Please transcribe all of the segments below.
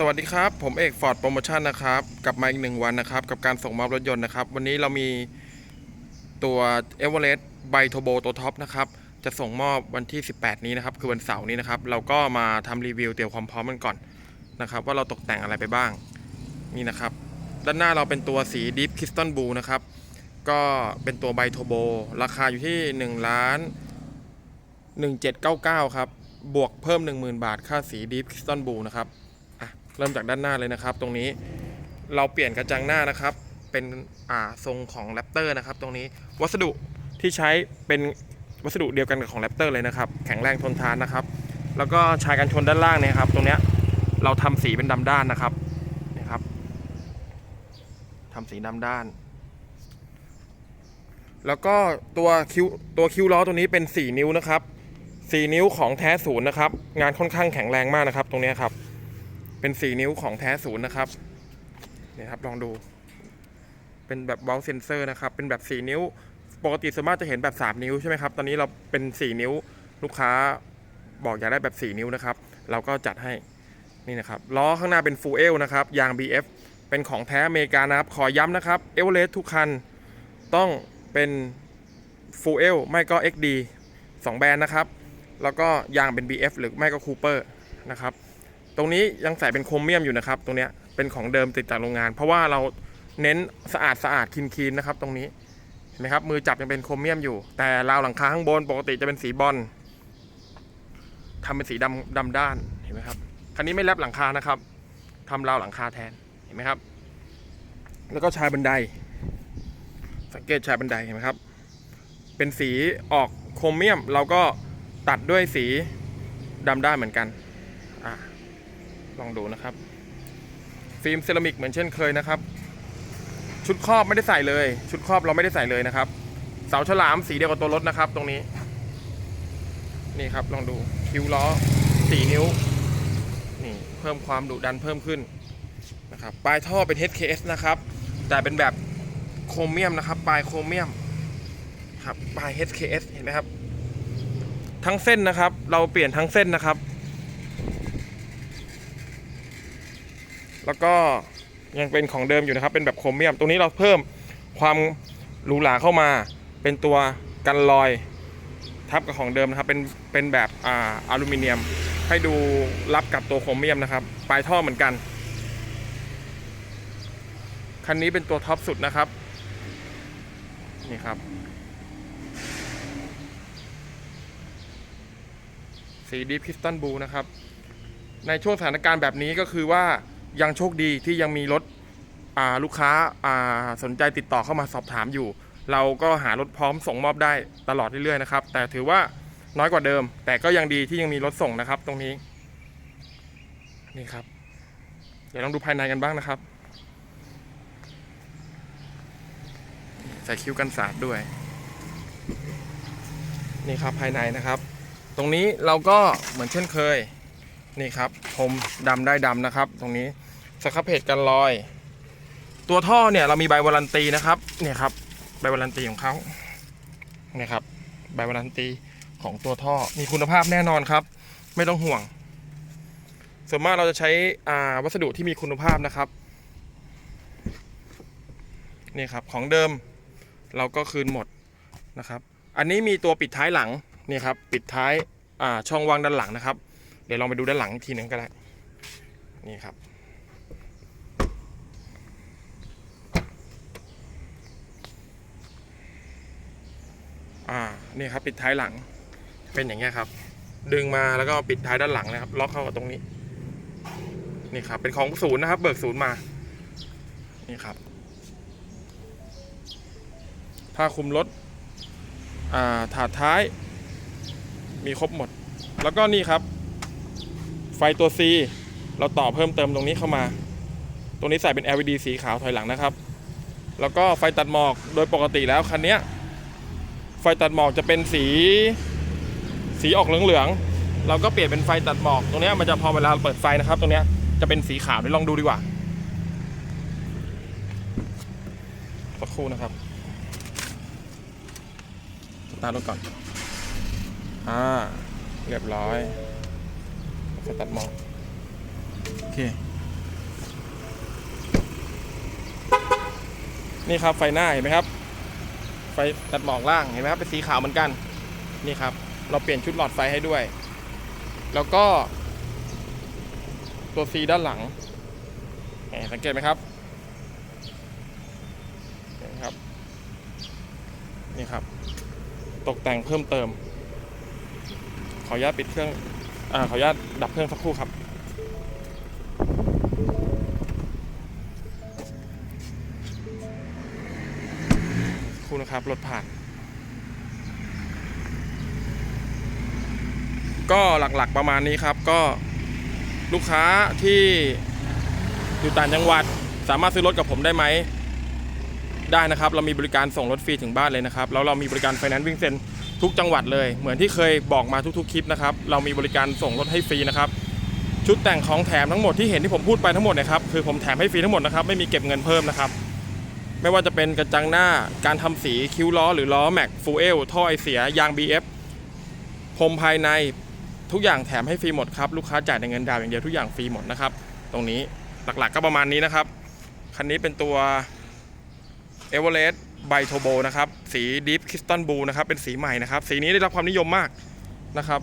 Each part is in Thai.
สวัสดีครับ ผมเอกฟอร์ดโปรโมชั่นนะครับ กลับมาอีกหนึ่งวันนะครับ กับการส่งมอบรถยนต์นะครับ วันนี้เรามีตัว e v e r e s t ไบโทโบตัวท็อปนะครับ จะส่งมอบวันที่ 18 นี้นะครับ คือวันเสาร์นี้นะครับ เราก็มาทำรีวิวเตรียมความพร้อมกันก่อนนะครับ ว่าเราตกแต่งอะไรไปบ้าง นี่นะครับ ด้านหน้าเราเป็นตัวสี Deep Crystal Blue นะครับ ก็เป็นตัวไบโทโบราคาอยู่ที่1ล้าน1799ครับ บวกเพิ่ม 10,000 บาท ค่าสี Deep Crystal Blue นะครับ เริ่มจากด้านหน้าเลยนะครับ ตรงนี้เราเปลี่ยนกระจังหน้านะครับ เป็นอ่าทรงของแรปเตอร์นะครับ ตรงนี้วัสดุที่ใช้เป็นวัสดุเดียวกันกับของแรปเตอร์เลยนะครับ แข็งแรงทนทานนะครับ แล้วก็ชายกันชนด้านล่างเนี่ยครับ ตรงเนี้ยเราทำสีเป็นดำด้านนะครับนี่ครับทำสีดำด้าน แล้วก็ตัวคิวตัวคิวล้อตัวนี้เป็น 4 นิ้วนะครับ 4 นิ้วของแท้ศูนย์นะครับ งานค่อนข้างแข็งแรงมากนะครับ ตรงเนี้ยครับ เป็น4นิ้วของแท้ศูนย์นะครับเนี่ยครับลองดู เป็นแบบเบลเซนเซอร์นะครับ เป็นแบบ4นิ้ว ปกติส่วนมากจะเห็นแบบ3นิ้วใช่ไหมครับ ตอนนี้เราเป็น4นิ้วลูกค้าบอกอยากได้แบบ4นิ้วนะครับ เราก็จัดให้นี่นะครับล้อข้างหน้าเป็นฟูเอลนะครับยาง BF เป็นของแท้อเมริกานะครับ ขอย้ำนะครับเอเวอเรสทุกคันต้องเป็นฟูเอลไม่ก็ XD 2 แบรนด์นะครับ แล้วก็ยางเป็น BF หรือไม่ก็คูเปอร์นะครับ ตรงนี้ยังใส่เป็นโครเมียมอยู่นะครับ ตรงเนี้ยเป็นของเดิมติดจากโรงงาน เพราะว่าเราเน้นสะอาดสะอาดคลีนคลีนนะครับ ตรงนี้เห็นไหมครับมือจับยังเป็นโครเมียมอยู่ แต่ราวหลังคาข้างบนปกติจะเป็นสีบอลทำเป็นสีดำดำด้านเห็นไหมครับคันนี้ไม่แลบหลังคานะครับทำราวหลังคาแทนเห็นไหมครับ แล้วก็ชายบันได สังเกตชายบันไดเห็นไหมครับ เป็นสีออกโครเมียมเราก็ตัดด้วยสีดำด้านเหมือนกัน ลองดูนะครับ ฟิล์มเซรามิกเหมือนเช่นเคยนะครับ ชุดครอบไม่ได้ใส่เลย ชุดครอบเราไม่ได้ใส่เลยนะครับ เสาฉลามสีเดียวกับตัวรถนะครับ ตรงนี้ นี่ครับลองดูคิ้วล้อสี่นิ้ว นี่เพิ่มความดุดันเพิ่มขึ้นนะครับ ปลายท่อเป็น HKS นะครับ แต่เป็นแบบโครเมียมนะครับ ปลายโครเมียมครับปลาย HKS เห็นไหมครับ ทั้งเส้นนะครับ เราเปลี่ยนทั้งเส้นนะครับ แล้วก็ยังเป็นของเดิมอยู่นะครับ เป็นแบบโครเมียม ตรงนี้เราเพิ่มความหรูหราเข้ามา เป็นตัวกันรอยทับกับของเดิมนะครับ เป็นเป็นแบบอ่าอลูมิเนียม ให้ดูรับกับตัวโครเมียมนะครับ ปลายท่อเหมือนกัน คันนี้เป็นตัวท็อปสุดนะครับ นี่ครับ สีดีพิสตันบูนะครับ ในช่วงสถานการณ์แบบนี้ก็คือว่า ยังโชคดีที่ยังมีรถลูกค้าาสนใจติดต่อเข้ามาสอบถามอยู่ เราก็หารถพร้อมส่งมอบได้ตลอดเรื่อยๆนะครับ แต่ถือว่าน้อยกว่าเดิม แต่ก็ยังดีที่ยังมีรถส่งนะครับ ตรงนี้ นี่ครับ เดี๋ยวลองดูภายในกันบ้างนะครับ ใส่คิ้วกันสาดด้วย นี่ครับภายในนะครับ ตรงนี้เราก็เหมือนเช่นเคย นี่ครับผมดำได้ดำนะครับ ตรงนี้ สครับเพจกันรอย ตัวท่อเนี่ยเรามีใบวารันตีนะครับเนี่ยครับใบวารันตีของเขาเนี่ยครับใบวารันตีของตัวท่อมีคุณภาพแน่นอนครับ ไม่ต้องห่วง ส่วนมากเราจะใช้อ่าวัสดุที่มีคุณภาพนะครับนี่ครับของเดิมเราก็คืนหมดนะครับ อันนี้มีตัวปิดท้ายหลังนี่ครับปิดท้ายช่องวางด้านหลังนะครับ เดี๋ยวลองไปดูด้านหลังอีกทีหนึ่งก็ได้นี่ครับ อ่านี่ครับปิดท้ายหลัง เป็นอย่างเงี้ยครับ ดึงมาแล้วก็ปิดท้ายด้านหลังนะครับ ล็อกเข้ากับตรงนี้ นี่ครับ เป็นของศูนย์นะครับ เบิกศูนย์มา นี่ครับผ้าคลุมรถอ่าถาดท้าย มีครบหมด แล้วก็นี่ครับ ไฟตัว C เราต่อเพิ่มเติมตรงนี้เข้ามา ตรงนี้ใส่เป็น LED สีขาวถอยหลังนะครับ แล้วก็ไฟตัดหมอกโดยปกติแล้วคันเนี้ยไไฟตัดหมอกจะเป็นสีสีออกเหลืองๆ เราก็เปลี่ยนเป็นไฟตัดหมอก ตรงนี้มันจะพอเวลาเปิดไฟนะครับ ตรงนี้จะเป็นสีขาวเดี๋ลองดูดีกว่าสักครู่นะครับตาลถก่อน อ่า เรียบร้อยไฟตัดหมอก โอเค นี่ครับไฟหน้าเห็นไหมครับ ไฟตัดหมอกล่างเห็นไหมครับเป็นสีขาวเหมือนกันนี่ครับ เราเปลี่ยนชุดหลอดไฟให้ด้วย แล้วก็ ตัว C ด้านหลังสังเกตไหมครับเห็นครับนี่ครับ ตกแต่งเพิ่มเติม ขออนุญาตปิดเครื่องอขออนุญาตดับเครื่องสักครู่ครับ นะครับ รถผ่าน ก็หลักๆประมาณนี้ครับ ก็ลูกค้าที่อยู่ต่างจังหวัดสามารถซื้อรถกับผมได้ไหม ได้นะครับ เรามีบริการส่งรถฟรีถึงบ้านเลยนะครับ แล้วเรามีบริการไฟแนนซ์วิ่งเซ็นทุกจังหวัดเลย เหมือนที่เคยบอกมาทุกๆคลิปนะครับ เรามีบริการส่งรถให้ฟรีนะครับ ชุดแต่งของแถมทั้งหมดที่เห็นที่ผมพูดไปทั้งหมดนะครับ คือผมแถมให้ฟรีทั้งหมดนะครับ ไม่มีเก็บเงินเพิ่มนะครับ ไม่ว่าจะเป็นกระจังหน้าการทำสีคิ้วล้อหรือล้อแม็กฟูเอลท่อไอเสียยาง BF พรมภายในทุกอย่างแถมให้ฟรีหมดครับ ลูกค้าจ่ายในเงินดาวอย่างเดียวทุกอย่างฟรีหมดนะครับ ตรงนี้หลักๆก็ประมาณนี้นะครับ คันนี้เป็นตัว e v e r e s t ไบโทโบนะครับ สี Deep Crystal Blue นะครับ เป็นสีใหม่นะครับ สีนี้ได้รับความนิยมมากนะครับ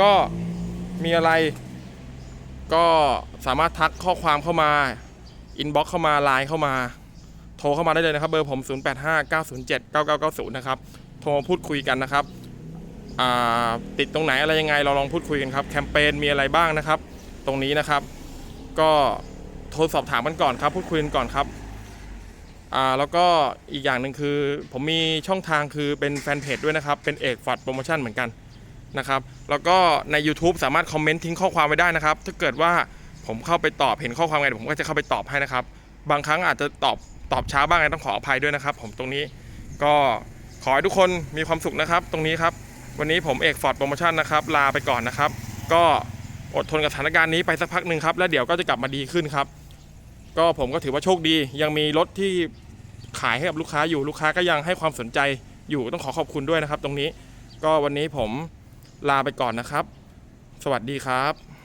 ก็มีอะไร ก็สามารถทักข้อความเข้ามา อินบ็อกเข้ามาไลน์เข้ามา รเข้ามาได้เลยนะครับ เบอร์ผม 0859079990 นะครับ โทรมาพูดคุยกันนะครับติดตรงไหนอะไรยังไงเราลองพูดคุยกันครับ แคมเปญมีอะไรบ้างนะครับ ตรงนี้นะครับ ก็โทรสอบถามกันก่อนครับ พูดคุยกันก่อนครับแล้วก็อีกอย่างหนึ่งคือ ผมมีช่องทางคือเป็นแฟนเพจด้วยนะครับ เป็นเอกฟอร์ดโปรโมชั่นเหมือนกันนะครับ แล้วก็ใน YouTube สามารถคอมเมนต์ทิ้งข้อความไว้ได้นะครับ ถ้าเกิดว่าผมเข้าไปตอบเห็นข้อความไงผมก็จะเข้าไปตอบให้นะครับ บางครั้งอาจจะตอบ ตอบช้าบ้างไงต้องขออภัยด้วยนะครับ ผมตรงนี้ก็ขอให้ทุกคนมีความสุขนะครับ ตรงนี้ครับ วันนี้ผมเอกฟอร์ดโปรโมชั่นนะครับ ลาไปก่อนนะครับ ก็อดทนกับสถานการณ์นี้ไปสักพักหนึ่งครับ แล้วเดี๋ยวก็จะกลับมาดีขึ้นครับ ก็ผมก็ถือว่าโชคดี ยังมีรถที่ขายให้กับลูกค้าอยู่ลูกค้าก็ยังให้ความสนใจอยู่ต้องขอขอบคุณด้วยนะครับ ตรงนี้ ก็วันนี้ผมลาไปก่อนนะครับ สวัสดีครับ